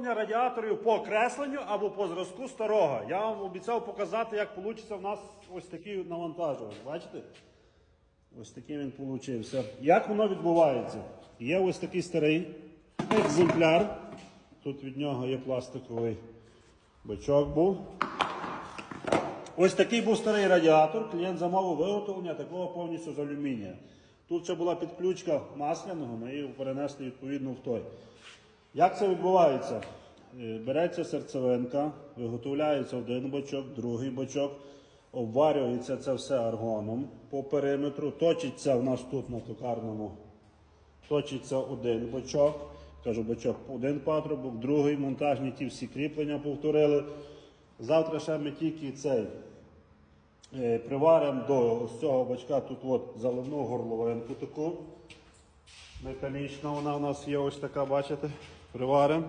виготовлення радіаторів по кресленню або по зразку старого. Я вам обіцяв показати, як вийде в нас ось такий навантажувач. Бачите? Ось такий він получився. Як воно відбувається? Є ось такий старий екземпляр. Тут від нього є пластиковий бачок був. Ось такий був старий радіатор. Клієнт замовив виготовлення такого повністю з алюмінія. Тут ще була підключка масляного, ми її перенесли відповідно в той. Як це відбувається? Е, Береться серцевинка, виготовляється один бочок, другий бочок, обварюється це все аргоном по периметру, точиться в нас тут на токарному точиться один бочок, кажу бочок один патрубок, другий монтажні ті всі кріплення повторили. Завтра ще ми тільки цей е, приваримо до ось цього бачка тут от заливну горловинку таку. Металічна вона у нас є ось така, бачите, приваримо.